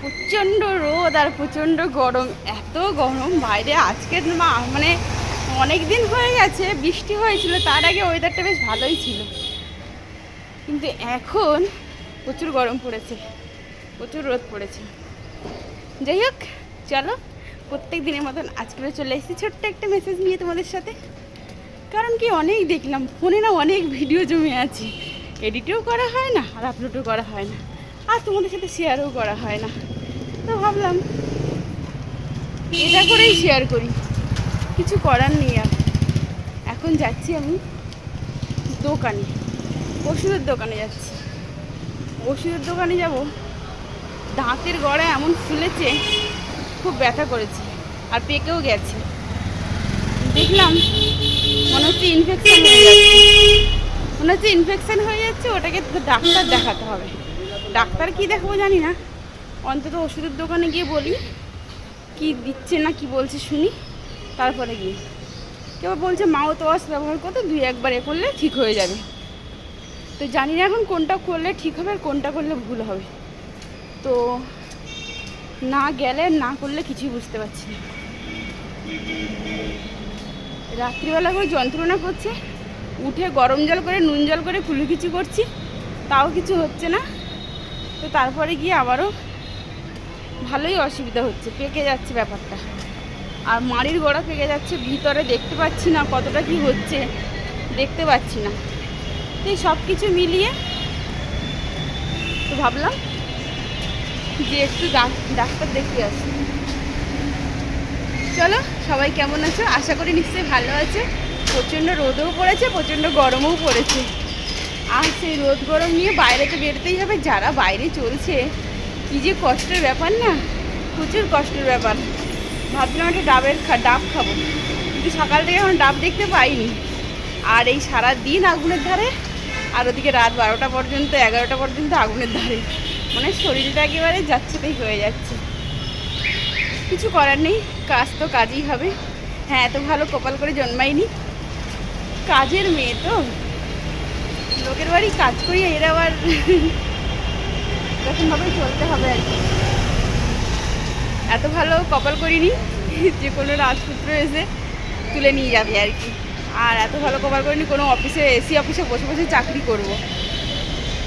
প্রচণ্ড রোদ আর প্রচণ্ড গরম, এত গরম। বাইরে আজকে মা- মানে অনেক দিন হয়ে গেছে, বৃষ্টি হয়েছিল, তার আগে ওয়েদারটা বেশ ভালোই ছিল। কিন্তু এখন প্রচুর গরম পড়েছে, প্রচুর রোদ পড়েছে। যাই হোক, চলো, প্রত্যেক দিনের মতন আজকে চলে এসেছি ছোট্ট একটা মেসেজ নিয়ে তোমাদের সাথে। কারণ কি, অনেক দেখলাম, ফোনে না অনেক ভিডিও জমে আছে। এডিটও করা হয় না, আর আপলোডও করা হয় না। আর তোমাদের সাথে শেয়ারও করা হয় না। তো ভাবলাম, এটা করেই শেয়ার করি। কিছু করার নেই আর। এখন যাচ্ছি আমি দোকানে, ওষুধের দোকানে যাচ্ছি। ওষুধের দোকানে যাব, দাঁতের গড়া এমন ফুলেছে, খুব ব্যথা করেছে আর পেকেও গেছে। দেখলাম, মনে হচ্ছে ইনফেকশন হয়ে যাচ্ছে। মনে হচ্ছে ইনফেকশন হয়ে যাচ্ছে, ওটাকে ডাক্তার দেখাতে হবে। ডাক্তার কি দেখাবো জানি না। অন্তত ওষুধের দোকানে গিয়ে বলি, কি দিচ্ছে না কি বলছে শুনি, তারপরে গিয়ে। কেউ বলছে মাউথ ওয়াশ ব্যবহার করতে দুই একবার এ করলে ঠিক হয়ে যাবে। তো জানি না এখন কোনটা করলে ঠিক হবে আর কোনটা করলে ভুল হবে। তো না গেলে না করলে কিছুই বুঝতে পারছি না। রাত্রিবেলা করে যন্ত্রণা করছে, উঠে গরম জল করে নুন জল করে কুলুকিচু করছি, তাও কিছু হচ্ছে না। তো তারপরে গিয়ে আবারও ভালোই অসুবিধা হচ্ছে, পেকে যাচ্ছে ব্যাপারটা। আর মাড়ির গোড়া পেকে যাচ্ছে, ভিতরে দেখতে পাচ্ছি না কতটা কি হচ্ছে, দেখতে পাচ্ছি না। তো সব কিছু মিলিয়ে তো ভাবলাম যে একটু ডাক- ডাক্তার দেখিয়ে আসি। চলো, সবাই কেমন আছো? আশা করি নিশ্চয়ই ভালো আছে। প্রচণ্ড রোদও পড়েছে, প্রচণ্ড গরমও পড়েছে। আর সেই রোদ গরম নিয়ে বাইরে তো বেরোতেই হবে, যারা বাইরে চলছে, কী যে কষ্টের ব্যাপার না? প্রচুর কষ্টের ব্যাপার। ভাবছিলাম একটা ডাবের ডাব খাব, কিন্তু সকাল থেকে এখন ডাব দেখতে পাইনি। আর এই সারা দিন আগুনের ধারে, আর ওদিকে রাত বারোটা পর্যন্ত, এগারোটা পর্যন্ত আগুনের ধারে। মানে শরীরটা একেবারে যাচ্ছে তাই হয়ে যাচ্ছে। কিছু করার নেই, কাজ তো কাজই হবে। হ্যাঁ এত ভালো কপাল করে জন্মাইনি। কাজের মেয়ে তো। লোকের বাড়ি কাজ করি, এর আবার এরকমভাবে চলতে হবে আর কি। এত ভালো কপাল করিনি, যে কোনো রাজপুত্র এসে তুলে নিয়ে যাবে আর কি। আর এত ভালো কপাল করিনি, কোনো অফিসে এসি অফিসে বসে বসে চাকরি করব।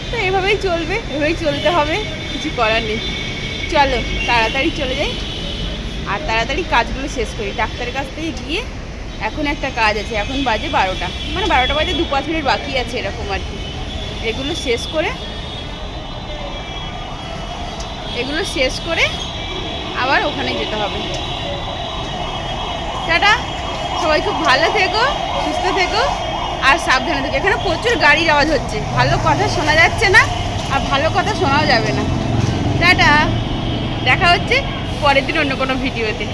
তো এভাবেই চলবে, এভাবেই চলতে হবে, কিছু করার নেই। চলো, তাড়াতাড়ি চলে যাই, আর তাড়াতাড়ি কাজগুলো শেষ করি। ডাক্তারের কাছ থেকে গিয়ে এখন একটা কাজ আছে, এখন বাজে বারোটা। মানে বারোটা বাজে দু পাঁচ মিনিট বাকি আছে এরকম আর কি। এগুলো শেষ করে, এগুলো শেষ করে আবার ওখানে যেতে হবে। টাটা। সবাই খুব ভালো থেকো, সুস্থ থেকো, আর সাবধানে থেকো। এখানে প্রচুর গাড়ির আওয়াজ হচ্ছে। ভালো কথা শোনা যাচ্ছে না, আর ভালো কথা শোনাও যাবে না। টাটা। দেখা হচ্ছে পরের দিন অন্য কোনো ভিডিওতে।